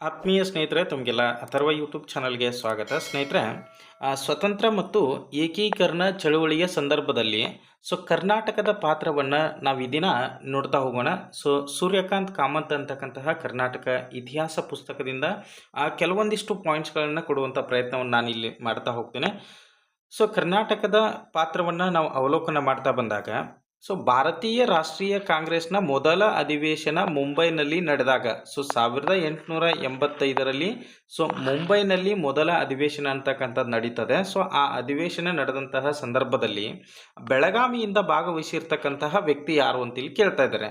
ಆತ್ಮೀಯ ಸ್ನೇಹಿತರೆ ತಮಗೆಲ್ಲ ಅಥರ್ವ ಯೂಟ್ಯೂಬ್ ಚಾನಲ್ಗೆ ಸ್ವಾಗತ. ಸ್ನೇಹಿತರೆ ಸ್ವತಂತ್ರ ಮತ್ತು ಏಕೀಕರಣ ಚಳುವಳಿಯ ಸಂದರ್ಭದಲ್ಲಿ ಸೊ ಕರ್ನಾಟಕದ ಪಾತ್ರವನ್ನು ನಾವು ಈ ದಿನ ನೋಡ್ತಾ ಹೋಗೋಣ. ಸೊ ಸೂರ್ಯಕಾಂತ್ ಕಾಮತ್ ಅಂತಕ್ಕಂತಹ ಕರ್ನಾಟಕ ಇತಿಹಾಸ ಪುಸ್ತಕದಿಂದ ಆ, ಕೆಲವೊಂದಿಷ್ಟು ಪಾಯಿಂಟ್ಸ್ಗಳನ್ನು ಕೊಡುವಂಥ ಪ್ರಯತ್ನವನ್ನು ನಾನು ಇಲ್ಲಿ ಮಾಡ್ತಾ ಹೋಗ್ತೇನೆ. ಸೊ ಕರ್ನಾಟಕದ ಪಾತ್ರವನ್ನು ನಾವು ಅವಲೋಕನ ಮಾಡ್ತಾ ಬಂದಾಗ ಸೊ ಭಾರತೀಯ ರಾಷ್ಟ್ರೀಯ ಕಾಂಗ್ರೆಸ್ನ ಮೊದಲ ಅಧಿವೇಶನ ಮುಂಬೈನಲ್ಲಿ ನಡೆದಾಗ, ಸೊ ಸಾವಿರದ ಎಂಟುನೂರ ಎಂಬತ್ತೈದರಲ್ಲಿ, ಸೊ ಮುಂಬೈನಲ್ಲಿ ಮೊದಲ ಅಧಿವೇಶನ ಅಂತಕ್ಕಂಥದ್ದು ನಡೀತದೆ. ಸೊ ಆ ಅಧಿವೇಶನ ನಡೆದಂತಹ ಸಂದರ್ಭದಲ್ಲಿ ಬೆಳಗಾವಿಯಿಂದ ಭಾಗವಹಿಸಿರ್ತಕ್ಕಂತಹ ವ್ಯಕ್ತಿ ಯಾರು ಅಂತ ಇಲ್ಲಿ ಕೇಳ್ತಾ ಇದ್ದಾರೆ.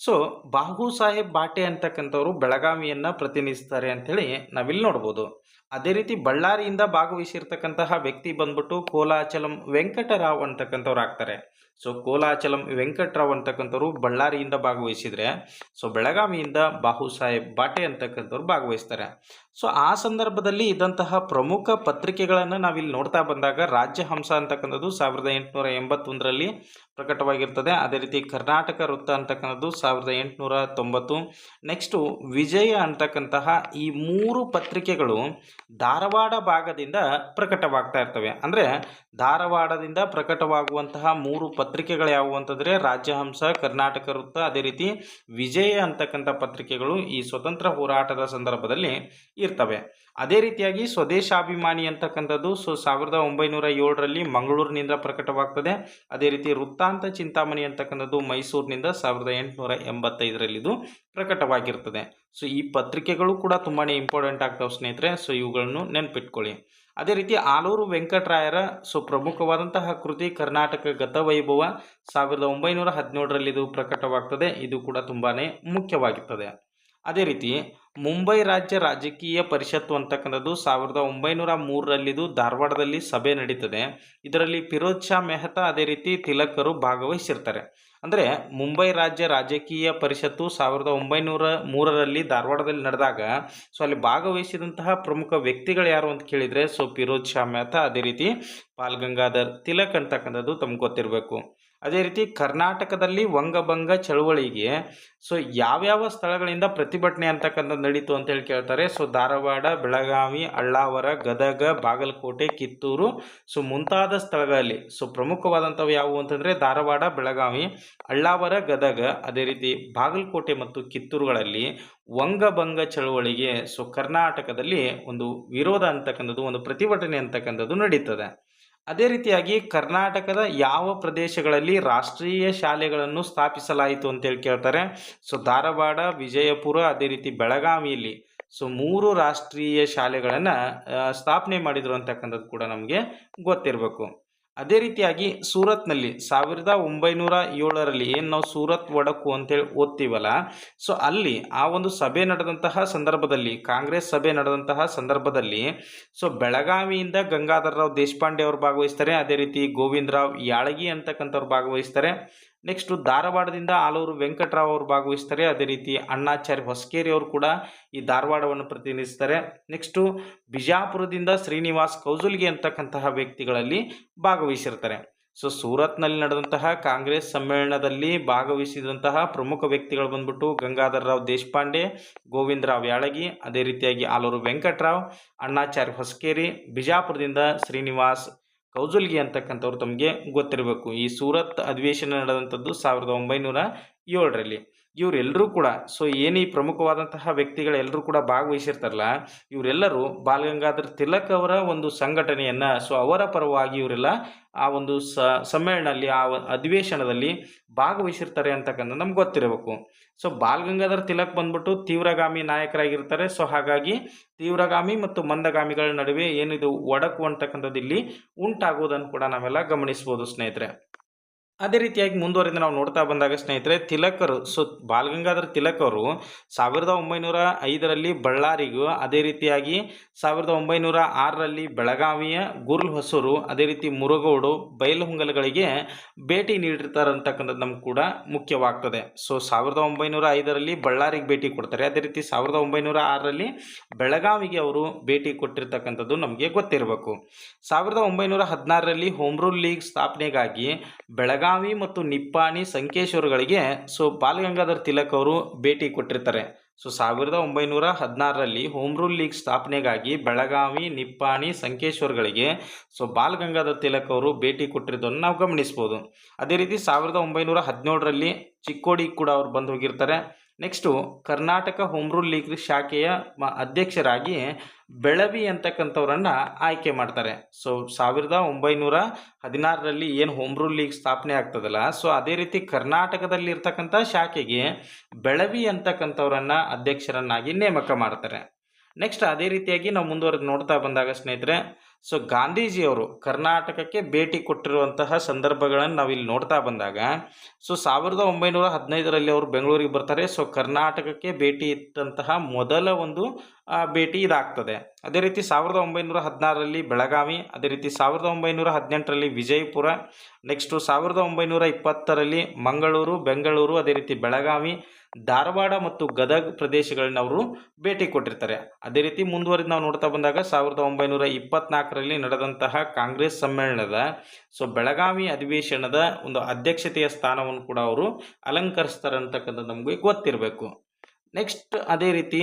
ಸೊ ಬಾಹು ಸಾಹೇಬ್ ಬಾಟೆ ಅಂತಕ್ಕಂಥವ್ರು ಬೆಳಗಾವಿಯನ್ನು ಪ್ರತಿನಿಧಿಸ್ತಾರೆ ಅಂಥೇಳಿ ನಾವಿಲ್ಲಿ ನೋಡ್ಬೋದು. ಅದೇ ರೀತಿ ಬಳ್ಳಾರಿಯಿಂದ ಭಾಗವಹಿಸಿರ್ತಕ್ಕಂತಹ ವ್ಯಕ್ತಿ ಬಂದ್ಬಿಟ್ಟು ಕೋಲಾಚಲಂ ವೆಂಕಟರಾವ್ ಅಂತಕ್ಕಂಥವ್ರು ಆಗ್ತಾರೆ. ಸೊ ಕೋಲಾಚಲಂ ವೆಂಕಟರಾವ್ ಅಂತಕ್ಕಂಥವ್ರು ಬಳ್ಳಾರಿಯಿಂದ ಭಾಗವಹಿಸಿದರೆ ಸೊ ಬೆಳಗಾವಿಯಿಂದ ಬಾಹು ಸಾಹೇಬ್ ಬಾಟೆ ಅಂತಕ್ಕಂಥವ್ರು ಭಾಗವಹಿಸ್ತಾರೆ ಸೊ ಆ ಸಂದರ್ಭದಲ್ಲಿ ಇದ್ದಂತಹ ಪ್ರಮುಖ ಪತ್ರಿಕೆಗಳನ್ನು ನಾವಿಲ್ಲಿ ನೋಡ್ತಾ ಬಂದಾಗ ರಾಜ್ಯ ಹಂಸ ಅಂತಕ್ಕಂಥದ್ದು ಸಾವಿರದ ಎಂಟುನೂರ ಎಂಬತ್ತೊಂದರಲ್ಲಿ ಪ್ರಕಟವಾಗಿರ್ತದೆ. ಅದೇ ರೀತಿ ಕರ್ನಾಟಕ ವೃತ್ತ ಅಂತಕ್ಕಂಥದ್ದು ಸಾವಿರದ ಎಂಟುನೂರ ತೊಂಬತ್ತು. ನೆಕ್ಸ್ಟು ವಿಜಯ ಅಂತಕ್ಕಂತಹ ಈ ಮೂರು ಪತ್ರಿಕೆಗಳು ಧಾರವಾಡ ಭಾಗದಿಂದ ಪ್ರಕಟವಾಗ್ತಾ ಇರ್ತವೆ. ಅಂದರೆ ಧಾರವಾಡದಿಂದ ಪ್ರಕಟವಾಗುವಂತಹ ಮೂರು ಪತ್ರಿಕೆಗಳು ಯಾವುವು ಅಂತಂದರೆ ರಾಜ್ಯಹಂಸ ಕರ್ನಾಟಕ ವೃತ್ತ, ಅದೇ ರೀತಿ ವಿಜಯ ಅಂತಕ್ಕಂಥ ಪತ್ರಿಕೆಗಳು ಈ ಸ್ವತಂತ್ರ ಹೋರಾಟದ ಸಂದರ್ಭದಲ್ಲಿ ಇರ್ತವೆ. ಅದೇ ರೀತಿಯಾಗಿ ಸ್ವದೇಶಾಭಿಮಾನಿ ಅಂತಕ್ಕಂಥದ್ದು ಸೊ ಸಾವಿರದ ಒಂಬೈನೂರ ಏಳರಲ್ಲಿ ಮಂಗಳೂರಿನಿಂದ ಪ್ರಕಟವಾಗ್ತದೆ. ಅದೇ ರೀತಿ ವೃತ್ತಾಂತ ಚಿಂತಾಮಣಿ ಅಂತಕ್ಕಂಥದ್ದು ಮೈಸೂರಿನಿಂದ ಸಾವಿರದ ಎಂಟುನೂರ ಎಂಬತ್ತೈದರಲ್ಲಿ ಇದು ಪ್ರಕಟವಾಗಿರ್ತದೆ. ಸೊ ಈ ಪತ್ರಿಕೆಗಳು ಕೂಡ ತುಂಬಾ ಇಂಪಾರ್ಟೆಂಟ್ ಆಗ್ತವೆ ಸ್ನೇಹಿತರೆ. ಸೊ ಇವುಗಳನ್ನು ನೆನ್ಪಿಟ್ಕೊಳ್ಳಿ. ಅದೇ ರೀತಿ ಆಲೂರು ವೆಂಕಟರಾಯರ ಸೊ ಪ್ರಮುಖವಾದಂತಹ ಕೃತಿ ಕರ್ನಾಟಕ ಗತವೈಭವ ಸಾವಿರದ ಒಂಬೈನೂರ ಹದಿನೇಳರಲ್ಲಿ ಇದು ಪ್ರಕಟವಾಗ್ತದೆ. ಇದು ಕೂಡ ತುಂಬಾ ಮುಖ್ಯವಾಗಿರ್ತದೆ. ಅದೇ ರೀತಿ ಮುಂಬೈ ರಾಜ್ಯ ರಾಜಕೀಯ ಪರಿಷತ್ತು ಅಂತಕ್ಕಂಥದ್ದು ಸಾವಿರದ ಒಂಬೈನೂರ ಮೂರರಲ್ಲಿದು ಧಾರವಾಡದಲ್ಲಿ ಸಭೆ ನಡೀತದೆ. ಇದರಲ್ಲಿ ಫಿರೋಜ್ ಶಾ ಮೆಹ್ತಾ ಅದೇ ರೀತಿ ತಿಲಕರು ಭಾಗವಹಿಸಿರ್ತಾರೆ. ಅಂದರೆ ಮುಂಬೈ ರಾಜ್ಯ ರಾಜಕೀಯ ಪರಿಷತ್ತು ಸಾವಿರದ ಒಂಬೈನೂರ ಮೂರರಲ್ಲಿ ಧಾರವಾಡದಲ್ಲಿ ನಡೆದಾಗ ಸೊ ಅಲ್ಲಿ ಭಾಗವಹಿಸಿದಂತಹ ಪ್ರಮುಖ ವ್ಯಕ್ತಿಗಳು ಯಾರು ಅಂತ ಕೇಳಿದರೆ ಸೊ ಫಿರೋಜ್ ಶಾ ಮೆಹ್ತಾ ಅದೇ ರೀತಿ ಬಾಲ್ ಗಂಗಾಧರ್ ತಿಲಕ್ ಅಂತಕ್ಕಂಥದ್ದು ತಮ್ಗೆ ಗೊತ್ತಿರಬೇಕು. ಅದೇ ರೀತಿ ಕರ್ನಾಟಕದಲ್ಲಿ ವಂಗಭಂಗ ಚಳುವಳಿಗೆ, ಸೊ ಯಾವ್ಯಾವ ಸ್ಥಳಗಳಿಂದ ಪ್ರತಿಭಟನೆ ಅಂತಕ್ಕಂಥದ್ದು ನಡೀತು ಅಂತ ಹೇಳಿ ಕೇಳ್ತಾರೆ. ಸೊ ಧಾರವಾಡ, ಬೆಳಗಾವಿ, ಅಳ್ಳಾವರ, ಗದಗ, ಬಾಗಲಕೋಟೆ, ಕಿತ್ತೂರು, ಸೊ ಮುಂತಾದ ಸ್ಥಳಗಳಲ್ಲಿ, ಸೊ ಪ್ರಮುಖವಾದಂಥವು ಯಾವುವು ಅಂತಂದರೆ ಧಾರವಾಡ, ಬೆಳಗಾವಿ, ಅಳ್ಳಾವರ, ಗದಗ, ಅದೇ ರೀತಿ ಬಾಗಲಕೋಟೆ ಮತ್ತು ಕಿತ್ತೂರುಗಳಲ್ಲಿ ವಂಗಭಂಗ ಚಳುವಳಿಗೆ, ಸೊ ಕರ್ನಾಟಕದಲ್ಲಿ ಒಂದು ವಿರೋಧ ಅಂತಕ್ಕಂಥದ್ದು, ಒಂದು ಪ್ರತಿಭಟನೆ ಅಂತಕ್ಕಂಥದ್ದು ನಡೀತದೆ. ಅದೇ ರೀತಿಯಾಗಿ ಕರ್ನಾಟಕದ ಯಾವ ಪ್ರದೇಶಗಳಲ್ಲಿ ರಾಷ್ಟ್ರೀಯ ಶಾಲೆಗಳನ್ನು ಸ್ಥಾಪಿಸಲಾಯಿತು ಅಂತೇಳಿ ಕೇಳ್ತಾರೆ. ಸೊ, ಧಾರವಾಡ, ವಿಜಯಪುರ, ಅದೇ ರೀತಿ ಬೆಳಗಾವಿಯಲ್ಲಿ ಸೊ, ಮೂರು ರಾಷ್ಟ್ರೀಯ ಶಾಲೆಗಳನ್ನು ಸ್ಥಾಪನೆ ಮಾಡಿದರು ಅಂತಕ್ಕಂಥದ್ದು ಕೂಡ ನಮಗೆ ಗೊತ್ತಿರಬೇಕು. ಅದೇ ರೀತಿಯಾಗಿ ಸೂರತ್ನಲ್ಲಿ ಸಾವಿರದ ಒಂಬೈನೂರ ಏಳರಲ್ಲಿ ಏನು ನಾವು ಸೂರತ್ ಒಡಕು ಅಂತೇಳಿ ಓದ್ತೀವಲ್ಲ, ಸೊ ಅಲ್ಲಿ ಆ ಒಂದು ಸಭೆ ನಡೆದಂತಹ ಸಂದರ್ಭದಲ್ಲಿ, ಕಾಂಗ್ರೆಸ್ ಸಭೆ ನಡೆದಂತಹ ಸಂದರ್ಭದಲ್ಲಿ, ಸೊ ಬೆಳಗಾವಿಯಿಂದ ಗಂಗಾಧರರಾವ್ ದೇಶಪಾಂಡೆ ಅವರು ಭಾಗವಹಿಸ್ತಾರೆ. ಅದೇ ರೀತಿ ಗೋವಿಂದರಾವ್ ಯಾಳಗಿ ಅಂತಕ್ಕಂಥವ್ರು ಭಾಗವಹಿಸ್ತಾರೆ. ನೆಕ್ಸ್ಟು ಧಾರವಾಡದಿಂದ ಆಲೂರು ವೆಂಕಟರಾವ್ ಅವರು ಭಾಗವಹಿಸ್ತಾರೆ. ಅದೇ ರೀತಿ ಅಣ್ಣಾಚಾರ್ಯ ಹೊಸಕೇರಿ ಅವರು ಕೂಡ ಈ ಧಾರವಾಡವನ್ನು ಪ್ರತಿನಿಧಿಸ್ತಾರೆ. ನೆಕ್ಸ್ಟು ಬಿಜಾಪುರದಿಂದ ಶ್ರೀನಿವಾಸ್ ಕೌಜುಲ್ಗೆ ಅಂತಕ್ಕಂತಹ ವ್ಯಕ್ತಿಗಳಲ್ಲಿ ಭಾಗವಹಿಸಿರ್ತಾರೆ. ಸೊ ಸೂರತ್ನಲ್ಲಿ ನಡೆದಂತಹ ಕಾಂಗ್ರೆಸ್ ಸಮ್ಮೇಳನದಲ್ಲಿ ಭಾಗವಹಿಸಿದಂತಹ ಪ್ರಮುಖ ವ್ಯಕ್ತಿಗಳು ಬಂದ್ಬಿಟ್ಟು ಗಂಗಾಧರರಾವ್ ದೇಶಪಾಂಡೆ ಗೋವಿಂದರಾವ್ ಯಾಳಗಿ, ಅದೇ ರೀತಿಯಾಗಿ ಆಲೂರು ವೆಂಕಟರಾವ್ ಅಣ್ಣಾಚಾರ್ಯ ಹೊಸಕೇರಿ, ಬಿಜಾಪುರದಿಂದ ಶ್ರೀನಿವಾಸ್ ಕೌಜುಲ್ಗಿ ಅಂತಕ್ಕಂಥವ್ರು ತಮಗೆ ಗೊತ್ತಿರಬೇಕು. ಈ ಸೂರತ್ ಅಧಿವೇಶನ ನಡೆದಂಥದ್ದು ಸಾವಿರದ ಒಂಬೈನೂರ ಏಳರಲ್ಲಿ. ಇವರೆಲ್ಲರೂ ಕೂಡ ಸೊ ಏನು ಈ ಪ್ರಮುಖವಾದಂತಹ ವ್ಯಕ್ತಿಗಳೆಲ್ಲರೂ ಕೂಡ ಭಾಗವಹಿಸಿರ್ತಾರಲ್ಲ, ಇವರೆಲ್ಲರೂ ಬಾಲಗಂಗಾಧರ್ ತಿಲಕ್ ಅವರ ಒಂದು ಸಂಘಟನೆಯನ್ನು ಸೊ ಅವರ ಪರವಾಗಿ ಇವರೆಲ್ಲ ಆ ಒಂದು ಸ ಸಮ್ಮೇಳನಲ್ಲಿ ಆ ಅಧಿವೇಶನದಲ್ಲಿ ಭಾಗವಹಿಸಿರ್ತಾರೆ ಅಂತಕ್ಕಂಥ ನಮ್ಗೆ ಗೊತ್ತಿರಬೇಕು. ಸೊ ಬಾಲಗಂಗಾಧರ್ ತಿಲಕ್ ಬಂದ್ಬಿಟ್ಟು ತೀವ್ರಗಾಮಿ ನಾಯಕರಾಗಿರ್ತಾರೆ. ಸೊ ಹಾಗಾಗಿ ತೀವ್ರಗಾಮಿ ಮತ್ತು ಮಂದಗಾಮಿಗಳ ನಡುವೆ ಏನಿದು ಒಡಕು ಅಂತಕ್ಕಂಥದ್ದು ಇಲ್ಲಿ ಉಂಟಾಗುವುದನ್ನು ಕೂಡ ನಾವೆಲ್ಲ ಗಮನಿಸ್ಬೋದು ಸ್ನೇಹಿತರೆ. ಅದೇ ರೀತಿಯಾಗಿ ಮುಂದುವರೆದ ನಾವು ನೋಡ್ತಾ ಬಂದಾಗ ಸ್ನೇಹಿತರೆ, ತಿಲಕರು, ಸೊ ಬಾಲಗಂಗಾಧರ ತಿಲಕ್ ಅವರು ಸಾವಿರದ ಒಂಬೈನೂರ ಐದರಲ್ಲಿ ಬಳ್ಳಾರಿಗೂ ಅದೇ ರೀತಿಯಾಗಿ ಸಾವಿರದ ಒಂಬೈನೂರ ಆರರಲ್ಲಿ ಬೆಳಗಾವಿಯ ಗುರ್ಲ್ ಹೊಸೂರು ಅದೇ ರೀತಿ ಮುರುಗೋಡು, ಬೈಲಹೊಂಗಲಗಳಿಗೆ ಭೇಟಿ ನೀಡಿರ್ತಾರೆ ಅಂತಕ್ಕಂಥದ್ದು ನಮ್ಗೆ ಕೂಡ ಮುಖ್ಯವಾಗ್ತದೆ. ಸೊ ಸಾವಿರದ ಒಂಬೈನೂರ ಐದರಲ್ಲಿ ಬಳ್ಳಾರಿಗೆ ಭೇಟಿ ಕೊಡ್ತಾರೆ. ಅದೇ ರೀತಿ ಸಾವಿರದ ಒಂಬೈನೂರ ಆರರಲ್ಲಿ ಬೆಳಗಾವಿಗೆ ಅವರು ಭೇಟಿ ಕೊಟ್ಟಿರ್ತಕ್ಕಂಥದ್ದು ನಮಗೆ ಗೊತ್ತಿರಬೇಕು. ಸಾವಿರದ ಒಂಬೈನೂರ ಹದಿನಾರರಲ್ಲಿ ಹೋಮ್ ರೂಲ್ ಲೀಗ್ ಸ್ಥಾಪನೆಗಾಗಿ ಬೆಳಗಾವಿ ಮತ್ತು ನಿಪ್ಪಾಣಿ ಸಂಕೇಶ್ವರಗಳಿಗೆ ಸೊ ಬಾಲಗಂಗಾಧರ್ ತಿಲಕ್ ಅವರು ಭೇಟಿ ಕೊಟ್ಟಿರ್ತಾರೆ. ಸೊ ಸಾವಿರದ ಒಂಬೈನೂರ ಹದಿನಾರರಲ್ಲಿ ಹೋಮ್ ರೂಲ್ ಲೀಗ್ ಸ್ಥಾಪನೆಗಾಗಿ ಬೆಳಗಾವಿ, ನಿಪ್ಪಾಣಿ ಸಂಕೇಶ್ವರ್ಗಳಿಗೆ ಸೊ ಬಾಲ್ ಗಂಗಾಧರ್ ತಿಲಕ್ ಅವರು ಭೇಟಿ ಕೊಟ್ಟಿರೋದನ್ನು ನಾವು ಗಮನಿಸ್ಬೋದು ಅದೇ ರೀತಿ ಸಾವಿರದ ಒಂಬೈನೂರ ಹದಿನೇಳರಲ್ಲಿ ಚಿಕ್ಕೋಡಿ ಕೂಡ ಅವ್ರು ಬಂದು ಹೋಗಿರ್ತಾರೆ. Next Karnataka home rule league ಶಾಖೆಯ ಅಧ್ಯಕ್ಷರಾಗಿ ಬೆಳವಿ ಅಂತಕ್ಕಂಥವ್ರನ್ನು ಆಯ್ಕೆ ಮಾಡ್ತಾರೆ. ಸೊ ಸಾವಿರದ ಒಂಬೈನೂರ ಹದಿನಾರರಲ್ಲಿ ಏನು ಹೋಮ್ ರೂಲ್ ಲೀಗ್ ಸ್ಥಾಪನೆ ಆಗ್ತದಲ್ಲ ಸೊ ಅದೇ ರೀತಿ ಕರ್ನಾಟಕದಲ್ಲಿ ಇರ್ತಕ್ಕಂಥ ಶಾಖೆಗೆ ಬೆಳವಿ ಅಂತಕ್ಕಂಥವ್ರನ್ನು ಅಧ್ಯಕ್ಷರನ್ನಾಗಿ ನೇಮಕ ಮಾಡ್ತಾರೆ. ನೆಕ್ಸ್ಟ್ ಅದೇ ರೀತಿಯಾಗಿ ನಾವು ಮುಂದುವರೆದು ನೋಡ್ತಾ ಬಂದಾಗ ಸ್ನೇಹಿತರೆ ಸೊ ಗಾಂಧೀಜಿಯವರು ಕರ್ನಾಟಕಕ್ಕೆ ಭೇಟಿ ಕೊಟ್ಟಿರುವಂತಹ ಸಂದರ್ಭಗಳನ್ನು ನಾವಿಲ್ಲಿ ನೋಡ್ತಾ ಬಂದಾಗ ಸೊ ಸಾವಿರದ ಒಂಬೈನೂರ ಹದಿನೈದರಲ್ಲಿ ಅವರು ಬೆಂಗಳೂರಿಗೆ ಬರ್ತಾರೆ. ಸೊ ಕರ್ನಾಟಕಕ್ಕೆ ಭೇಟಿ ಇಟ್ಟಂತಹ ಮೊದಲ ಒಂದು ಭೇಟಿ ಇದಾಗ್ತದೆ. ಅದೇ ರೀತಿ ಸಾವಿರದ ಒಂಬೈನೂರ ಹದಿನಾರರಲ್ಲಿ ಬೆಳಗಾವಿ, ಅದೇ ರೀತಿ ಸಾವಿರದ ಒಂಬೈನೂರ ಹದಿನೆಂಟರಲ್ಲಿ ವಿಜಯಪುರ, ನೆಕ್ಸ್ಟು ಸಾವಿರದ ಒಂಬೈನೂರ ಇಪ್ಪತ್ತರಲ್ಲಿ ಮಂಗಳೂರು, ಬೆಂಗಳೂರು, ಅದೇ ರೀತಿ ಬೆಳಗಾವಿ, ಧಾರವಾಡ ಮತ್ತು ಗದಗ ಪ್ರದೇಶಗಳನ್ನ ಅವರು ಭೇಟಿ ಕೊಟ್ಟಿರ್ತಾರೆ. ಅದೇ ರೀತಿ ಮುಂದುವರೆದು ನಾವು ನೋಡ್ತಾ ಬಂದಾಗ ಸಾವಿರದ ಒಂಬೈನೂರ ಇಪ್ಪತ್ನಾಲ್ಕರಲ್ಲಿ ನಡೆದಂತಹ ಕಾಂಗ್ರೆಸ್ ಸಮ್ಮೇಳನದ, ಸೊ ಬೆಳಗಾವಿ ಅಧಿವೇಶನದ ಒಂದು ಅಧ್ಯಕ್ಷತೆಯ ಸ್ಥಾನವನ್ನು ಕೂಡ ಅವರು ಅಲಂಕರಿಸ್ತಾರೆ ಅಂತಕ್ಕಂಥದ್ದು ನಮಗೆ ಗೊತ್ತಿರಬೇಕು. ನೆಕ್ಸ್ಟ್ ಅದೇ ರೀತಿ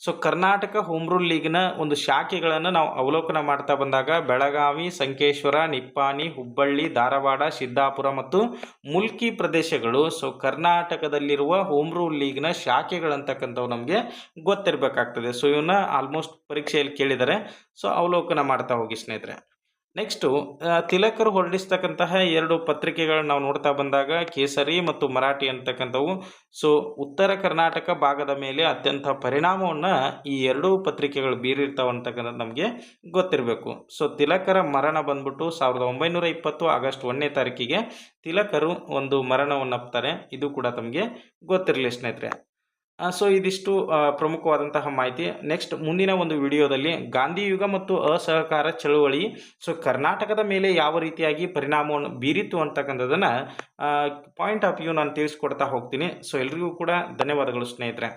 ಸೊ ಕರ್ನಾಟಕ ಹೋಮ್ ರೂಲ್ ಲೀಗ್ನ ಒಂದು ಶಾಖೆಗಳನ್ನು ನಾವು ಅವಲೋಕನ ಮಾಡ್ತಾ ಬಂದಾಗ ಬೆಳಗಾವಿ, ಸಂಕೇಶ್ವರ, ನಿಪ್ಪಾಣಿ, ಹುಬ್ಬಳ್ಳಿ, ಧಾರವಾಡ, ಸಿದ್ದಾಪುರ ಮತ್ತು ಮುಲ್ಕಿ ಪ್ರದೇಶಗಳು. ಸೊ ಕರ್ನಾಟಕದಲ್ಲಿರುವ ಹೋಮ್ ರೂಲ್ ಲೀಗ್ನ ಶಾಖೆಗಳಂತಕ್ಕಂಥವು ನಮಗೆ ಗೊತ್ತಿರಬೇಕಾಗ್ತದೆ. ಸೊ ಇವನ್ನ ಆಲ್ಮೋಸ್ಟ್ ಪರೀಕ್ಷೆಯಲ್ಲಿ ಕೇಳಿದರೆ ಸೊ ಅವಲೋಕನ ಮಾಡ್ತಾ ಹೋಗಿ ಸ್ನೇಹಿತರೆ. ನೆಕ್ಸ್ಟು ತಿಲಕರು ಹೊರಡಿಸ್ತಕ್ಕಂತಹ ಎರಡು ಪತ್ರಿಕೆಗಳನ್ನ ನಾವು ನೋಡ್ತಾ ಬಂದಾಗ ಕೇಸರಿ ಮತ್ತು ಮರಾಠಿ ಅಂತಕ್ಕಂಥವು. ಸೊ ಉತ್ತರ ಕರ್ನಾಟಕ ಭಾಗದ ಮೇಲೆ ಅತ್ಯಂತ ಪರಿಣಾಮವನ್ನು ಈ ಎರಡೂ ಪತ್ರಿಕೆಗಳು ಬೀರಿರ್ತಾವೆ ಅಂತಕ್ಕಂಥದ್ದು ನಮಗೆ ಗೊತ್ತಿರಬೇಕು. ಸೊ ತಿಲಕರ ಮರಣ ಬಂದ್ಬಿಟ್ಟು ಸಾವಿರದ ಒಂಬೈನೂರ ಇಪ್ಪತ್ತು ಆಗಸ್ಟ್ ಒಂದನೇ ತಾರೀಕಿಗೆ ತಿಲಕರು ಒಂದು ಮರಣವನ್ನು ಅಪ್ತಾರೆ. ಇದು ಕೂಡ ತಮಗೆ ಗೊತ್ತಿರಲಿ ಸ್ನೇಹಿತರೆ. ಸೊ ಇದಿಷ್ಟು ಪ್ರಮುಖವಾದಂತಹ ಮಾಹಿತಿ. ನೆಕ್ಸ್ಟ್ ಮುಂದಿನ ಒಂದು ವಿಡಿಯೋದಲ್ಲಿ ಗಾಂಧಿ ಯುಗ ಮತ್ತು ಅಸಹಕಾರ ಚಳುವಳಿ ಸೊ ಕರ್ನಾಟಕದ ಮೇಲೆ ಯಾವ ರೀತಿಯಾಗಿ ಪರಿಣಾಮವನ್ನು ಬೀರಿತು ಅಂತಕ್ಕಂಥದ್ದನ್ನು ಪಾಯಿಂಟ್ ಆಫ್ ವ್ಯೂ ನಾನು ತಿಳಿಸ್ಕೊಡ್ತಾ ಹೋಗ್ತೀನಿ. ಸೊ ಎಲ್ರಿಗೂ ಕೂಡ ಧನ್ಯವಾದಗಳು ಸ್ನೇಹಿತರೆ.